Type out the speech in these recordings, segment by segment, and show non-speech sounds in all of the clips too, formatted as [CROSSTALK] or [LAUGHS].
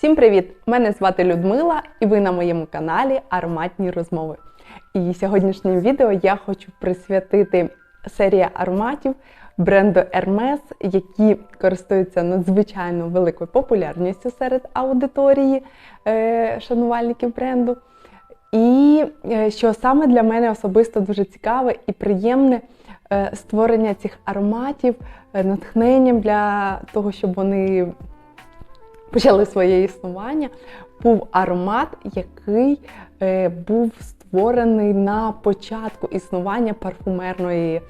Всім привіт! Мене звати Людмила, і ви на моєму каналі Ароматні розмови. І сьогоднішнє відео я хочу присвятити серії ароматів бренду Hermes, які користуються надзвичайно великою популярністю серед аудиторії е, шанувальників бренду. І е, що саме для мене особисто дуже цікаве і приємне е, створення цих ароматів, натхненням для того, щоб вони почали своє існування, був аромат, який е, був створений на початку існування парфумерної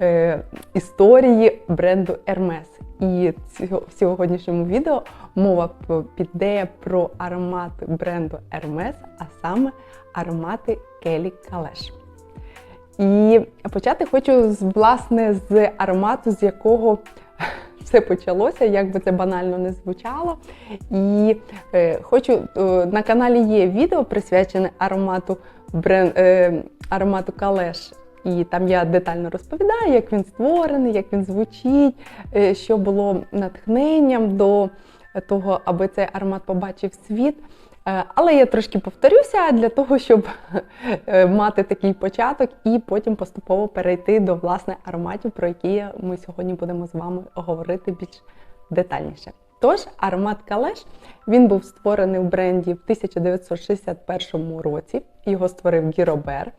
е, історії бренду Hermes. І в сьогоднішньому відео мова піде про аромати бренду Hermes, а саме аромати Келі Калеш. І почати хочу власне з аромату, з якого все почалося, як би це банально не звучало. І е, хочу е, на каналі є відео присвячене аромату брен, е, аромату Калеш. І там я детально розповідаю, як він створений, як він звучить, е, що було натхненням до того, аби цей аромат побачив світ. Е, Але я трошки повторюся для того, щоб е, мати такий початок і потім поступово перейти до власне ароматів, про які ми сьогодні будемо з вами говорити більш детальніше. Тож, аромат Калеш він був створений в бренді в 1961 році. Його створив Гіробер.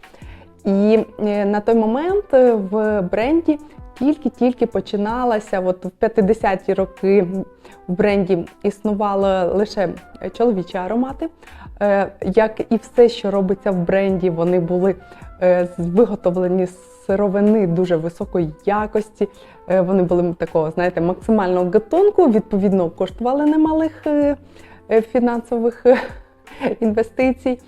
І е, на той момент в бренді тільки-тільки починалася, от в 50-ті роки в бренді існували лише чоловічі аромати. Е, Як і все, що робиться в бренді, вони були е, виготовлені з сировини дуже високої якості. Е, Вони були такого, знаєте, максимального гатунку, відповідно, коштували немалих фінансових інвестицій.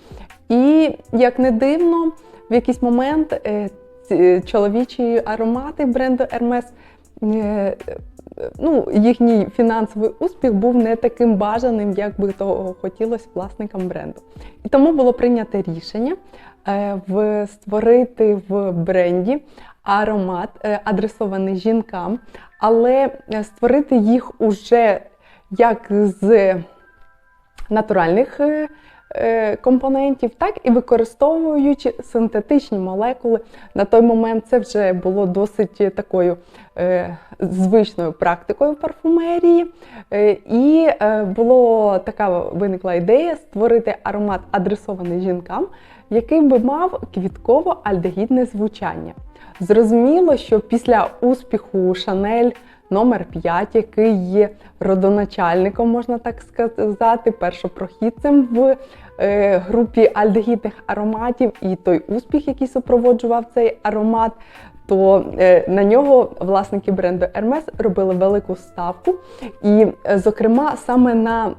І як не дивно, в якийсь момент чоловічі аромати бренду Hermes, е, ну, їхній фінансовий успіх був не таким бажаним, як би того хотілося власникам бренду. І тому було прийнято рішення е, створити в бренді аромат, е, адресований жінкам, але е, створити їх уже як з натуральних е, е, компонентів, так і використовуючи синтетичні молекули. На той момент це вже було досить такою е, звичною практикою парфумерії. Е, і е, було така виникла ідея створити аромат, адресований жінкам, який би мав квітково-альдегідне звучання. Зрозуміло, що після успіху Шанель номер 5, який є родоначальником, можна так сказати, першопрохідцем в е, групі альдегідних ароматів, і той успіх, який супроводжував цей аромат, то е, на нього власники бренду Hermes робили велику ставку. І, е, зокрема, саме на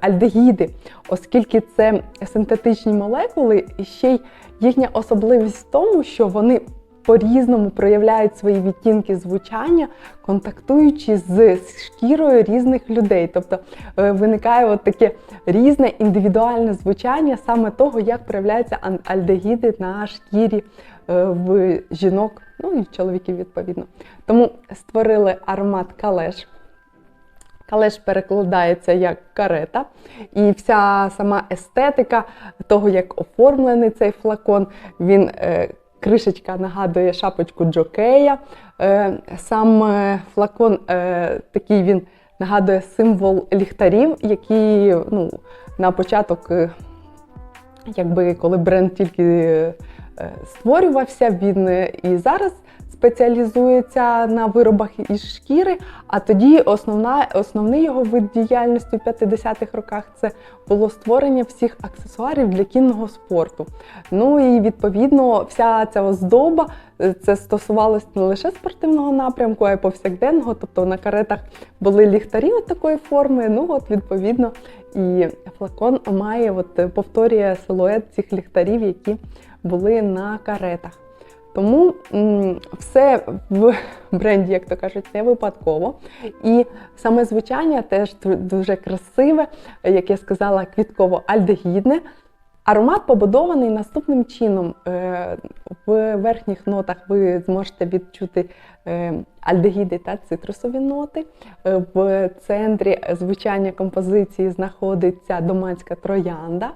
альдегіди, оскільки це синтетичні молекули, і ще й їхня особливість в тому, що вони по-різному проявляють свої відтінки звучання, контактуючи з шкірою різних людей. Тобто е, виникає от таке різне індивідуальне звучання саме того, як проявляються альдегіди на шкірі е, в жінок, ну і в чоловіків відповідно. Тому створили аромат калеш. Калеш перекладається як карета, і вся сама естетика того, як оформлений цей флакон, він е, кришечка нагадує шапочку Джокея. Е, сам е, флакон е, такий він нагадує символ ліхтарів, які ну, на початок, якби коли бренд тільки створювався, він і зараз спеціалізується на виробах із шкіри. А тоді основна, основний його вид діяльності в 50-х роках це було створення всіх аксесуарів для кінного спорту. Ну і відповідно вся ця оздоба е, це стосувалося не лише спортивного напрямку, а й повсякденного. Тобто на каретах були ліхтарі от такої форми. Ну от відповідно і флакон має от повторює силует цих ліхтарів, які були на каретах. Тому все в бренді, як то кажуть, не випадково. І саме звучання теж дуже красиве, як я сказала, квітково-альдегідне. Аромат побудований наступним чином. Е, В верхніх нотах ви зможете відчути е, альдегіди та цитрусові ноти. Е, В центрі звучання композиції знаходиться доманська троянда.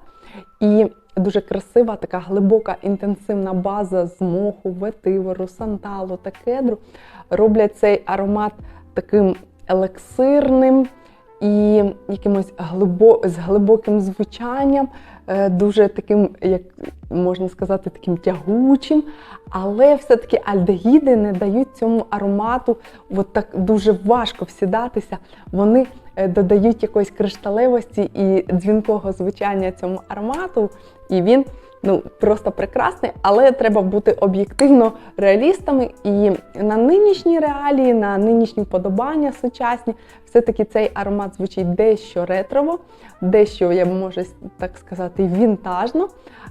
І дуже красива, така глибока інтенсивна база з моху, ветивору, санталу та кедру. Роблять цей аромат таким елексирним і якимось глибо, з глибоким звучанням, е, дуже таким, як можна сказати, таким тягучим. Але все-таки альдегіди не дають цьому аромату от так дуже важко всідатися. Вони е, додають якоїсь кришталевості і дзвінкого звучання цьому аромату, і він ну просто прекрасний, але треба бути об'єктивно реалістами. І на нинішні реалії, на нинішні подобання сучасні, все-таки цей аромат звучить дещо ретрово, дещо, я можу так сказати, вінтажно.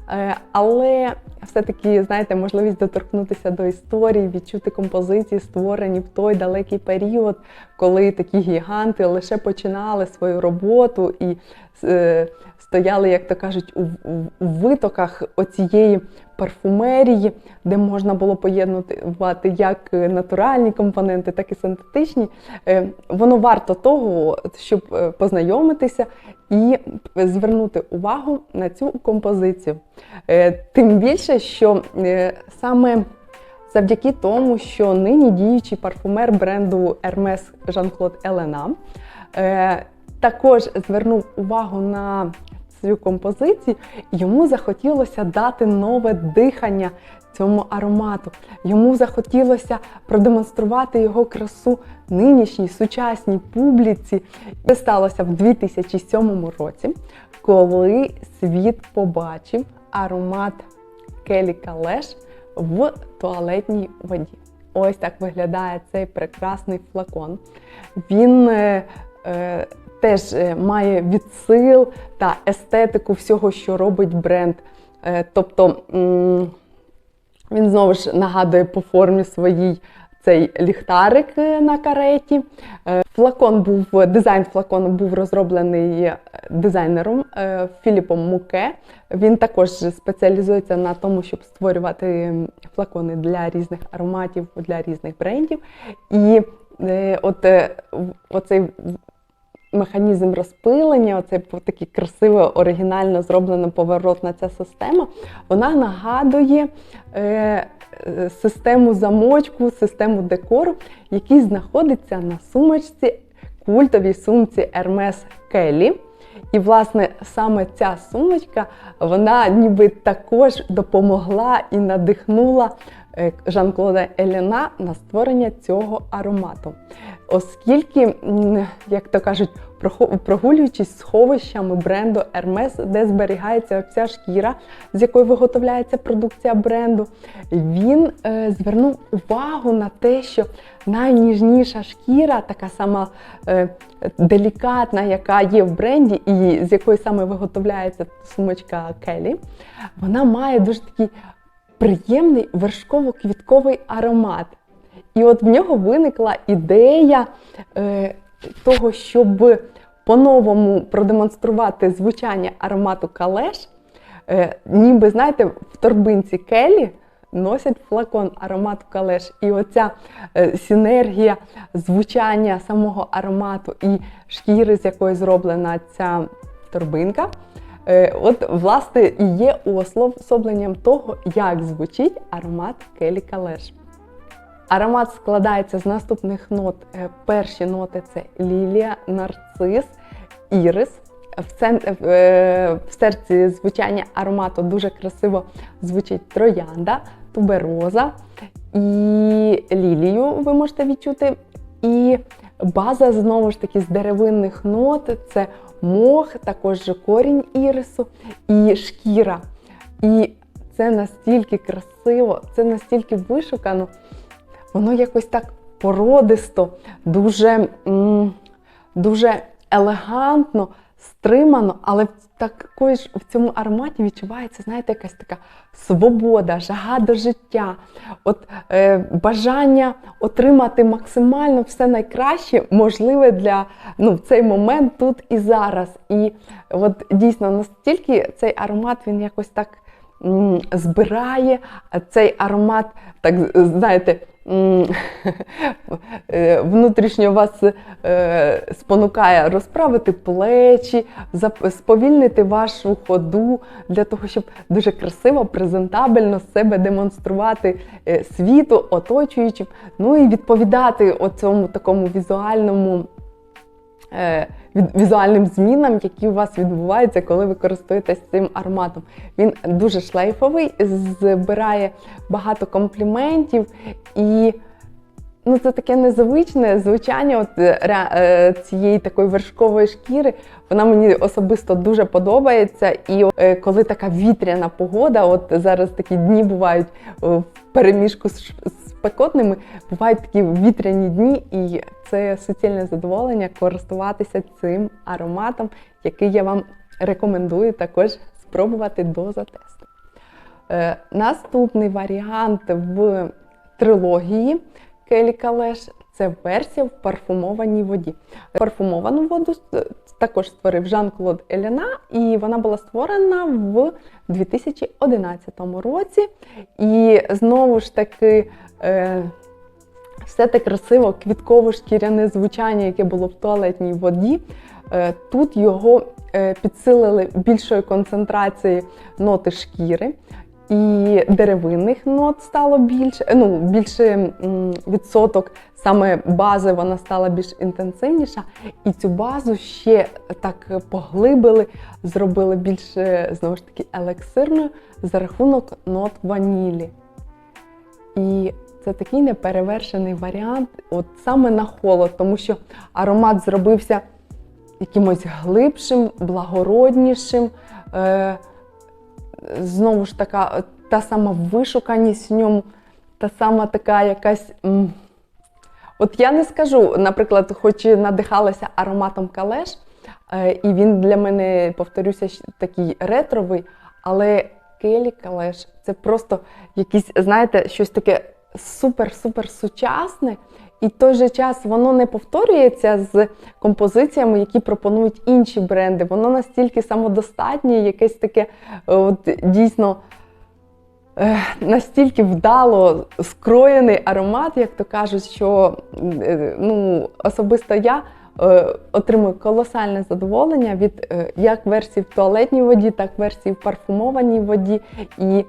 Е, Але все-таки, знаєте, можливість доторкнутися до історії, відчути композиції, створені в той далекий період, коли такі гіганти лише починали свою роботу і е, стояли, як то кажуть, у, витоках оцієї парфумерії, де можна було поєднувати як натуральні компоненти, так і синтетичні. Е, Воно варто того, щоб е, познайомитися і звернути увагу на цю композицію. Е, Тим більше, що е, саме завдяки тому, що нині діючий парфумер бренду Hermes Jean-Claude Elena е, також звернув увагу на цю композицію, йому захотілося дати нове дихання цьому аромату. Йому захотілося продемонструвати його красу нинішній сучасній публіці. Це сталося в 2007 році, коли світ побачив аромат Келі Калеш в туалетній воді. Ось так виглядає цей прекрасний флакон. Він е, е, теж е, має відсил та естетику всього, що робить бренд. Е, тобто він знову ж нагадує по формі своїй цей ліхтарик е, на кареті. Флакон був дизайн флакону був розроблений дизайнером Філіпом Муке. Він також спеціалізується на тому, щоб створювати флакони для різних ароматів, для різних брендів. І от оцей механізм розпилення, оцей такий красиво, оригінально зроблена поворотна ця система, вона нагадує е, е, систему замочку, систему декору, який знаходиться на сумочці, культовій сумці Hermes Kelly. І, власне, саме ця сумочка, вона ніби також допомогла і надихнула Жан-Клода Еліна на створення цього аромату. Оскільки, як то кажуть, прогулюючись сховищами бренду Hermes, де зберігається вся шкіра, з якої виготовляється продукція бренду, він е, звернув увагу на те, що найніжніша шкіра, така сама е, делікатна, яка є в бренді, і з якої саме виготовляється сумочка Келі, вона має дуже такий приємний вершково-квітковий аромат. І от в нього виникла ідея е, того, щоб по-новому продемонструвати звучання аромату калеш. Е, ніби, знаєте, в торбинці келі носять флакон аромату калеш. І оця е, синергія звучання самого аромату і шкіри, з якої зроблена ця торбинка. Е, От, власне, і є уособленням того, як звучить аромат Келі Калеш. Аромат складається з наступних нот. Е, Перші ноти це лілія, нарцис, ірис. Е, в серці звучання аромату дуже красиво звучить троянда, тубероза і лілію ви можете відчути. І база знову ж таки з деревинних нот це мох, також корінь ірису і шкіра. І це настільки красиво, це настільки вишукано, воно якось так породисто, дуже, дуже елегантно стримано, але в- також в цьому ароматі відчувається, знаєте, якась така свобода, жага до життя, от е, бажання отримати максимально все найкраще, можливе для ну, в цей момент тут і зараз. І от дійсно настільки цей аромат він якось так збирає, цей аромат, так знаєте. [LAUGHS] е, Внутрішньо вас е, спонукає розправити плечі, сповільнити вашу ходу для того, щоб дуже красиво, презентабельно себе демонструвати е, світу, оточуючим, ну і відповідати оцьому такому візуальному. Візуальним змінам, які у вас відбуваються, коли ви користуєтесь цим ароматом. Він дуже шлейфовий, збирає багато компліментів і ну, це таке незвичне звучання от, е, ре- е, цієї такої вершкової шкіри. Вона мені особисто дуже подобається. І е, коли така вітряна погода, от зараз такі дні бувають е, в переміжку з спекотними, бувають такі вітряні дні, і це суцільне задоволення користуватися цим ароматом, який я вам рекомендую також спробувати до затесту. Е, Наступний варіант в трилогії Келі Калеш це версія в парфумованій воді. Парфумовану воду також створив Жан-Клод Еляна, і вона була створена в 2011 році. І знову ж таки. Е, все те красиво, квітково-шкіряне звучання, яке було в туалетній воді. Е, Тут його е, підсилили більшою концентрацією ноти шкіри. І деревинних нот стало більше, ну, більше відсоток, саме бази вона стала більш інтенсивніша. І цю базу ще так поглибили, зробили більш е, знову ж таки елексирною за рахунок нот ванілі. І це такий неперевершений варіант, от саме на холод, тому що аромат зробився якимось глибшим, благороднішим. Е, знову ж така, та сама вишуканість в ньому, та сама така якась. От я не скажу, наприклад, хоч і надихалася ароматом калеш, е, і він для мене, повторюся, такий ретровий, але Келі Калеш це просто якийсь, знаєте, щось таке супер-супер сучасне. І в той же час воно не повторюється з композиціями, які пропонують інші бренди. Воно настільки самодостатнє, якесь таке е, от, дійсно е, настільки вдало скроєний аромат, як то кажуть, що е, ну, особисто я отримую колосальне задоволення від як версії в туалетній воді, так версії в парфумованій воді. І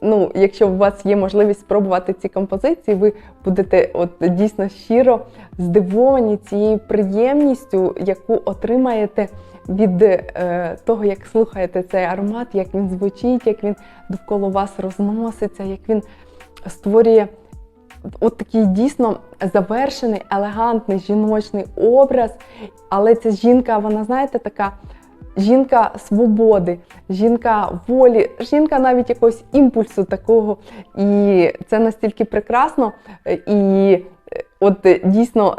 ну, якщо у вас є можливість спробувати ці композиції, ви будете от дійсно щиро здивовані цією приємністю, яку отримаєте від е, того, як слухаєте цей аромат, як він звучить, як він довкола вас розноситься, як він створює от такий дійсно завершений, елегантний жіночний образ. Але ця жінка, вона, знаєте, така жінка свободи, жінка волі, жінка навіть якогось імпульсу такого. І це настільки прекрасно. І от дійсно.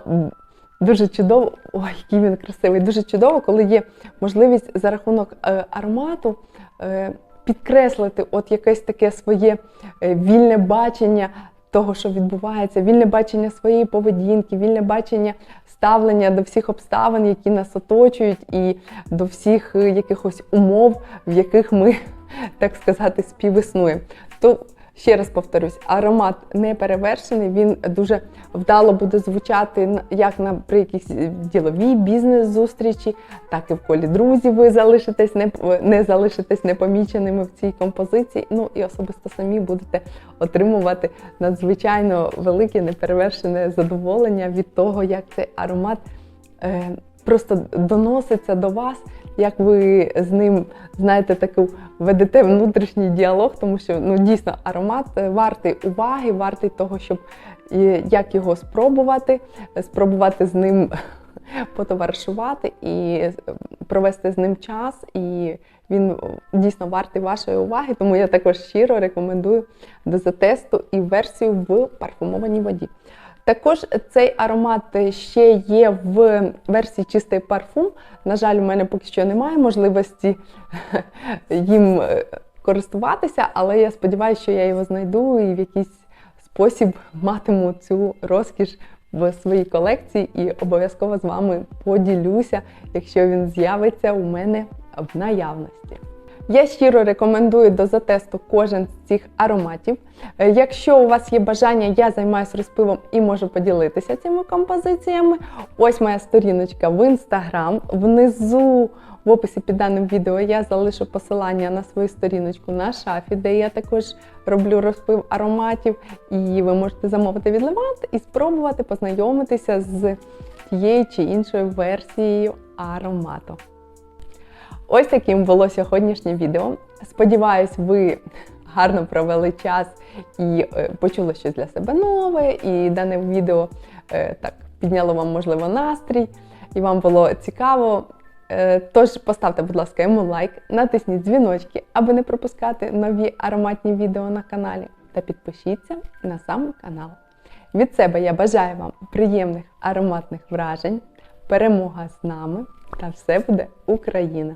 Дуже чудово, ой, який він красивий, дуже чудово, коли є можливість за рахунок е, аромату е, підкреслити от якесь таке своє е, вільне бачення того, що відбувається, вільне бачення своєї поведінки, вільне бачення ставлення до всіх обставин, які нас оточують, і до всіх е, якихось умов, в яких ми, [LAUGHS] так сказати, співіснуємо. То Ще раз повторюсь, аромат не перевершений, він дуже вдало буде звучати як на при якійсь діловій бізнес-зустрічі, так і в колі друзів ви залишитесь не, не залишитесь непоміченими в цій композиції. Ну і особисто самі будете отримувати надзвичайно велике неперевершене задоволення від того, як цей аромат е, просто доноситься до вас, як ви з ним знаєте таку ведете внутрішній діалог, тому що ну дійсно аромат е, вартий уваги, вартий того, щоб як його спробувати, спробувати з ним [LAUGHS] потоваришувати і е, провести з ним час. І він е, дійсно вартий вашої уваги, тому я також щиро рекомендую до затесту і версію в парфумованій воді. Також цей аромат ще є в версії чистий парфум. На жаль, у мене поки що немає можливості [LAUGHS] їм е, користуватися, але я сподіваюся, що я його знайду і в якийсь спосіб матиму цю розкіш в своїй колекції і обов'язково з вами поділюся, якщо він з'явиться у мене в наявності. Я щиро рекомендую до затесту кожен з цих ароматів. Е, Якщо у вас є бажання, я займаюся розпивом і можу поділитися цими композиціями. Ось моя сторіночка в інстаграм. Внизу в описі під даним відео я залишу посилання на свою сторіночку на шафі, де я також роблю розпив ароматів. І ви можете замовити від Левант і спробувати познайомитися з тією чи іншою версією аромату. Ось таким було сьогоднішнє відео. Сподіваюсь, ви гарно провели час і е, почули щось для себе нове, і дане відео е, так підняло вам, можливо, настрій, і вам було цікаво. Е, Тож поставте, будь ласка, йому лайк, натисніть дзвіночки, аби не пропускати нові ароматні відео на каналі, та підпишіться на сам канал. Від себе я бажаю вам приємних ароматних вражень, перемога з нами та все буде Україна!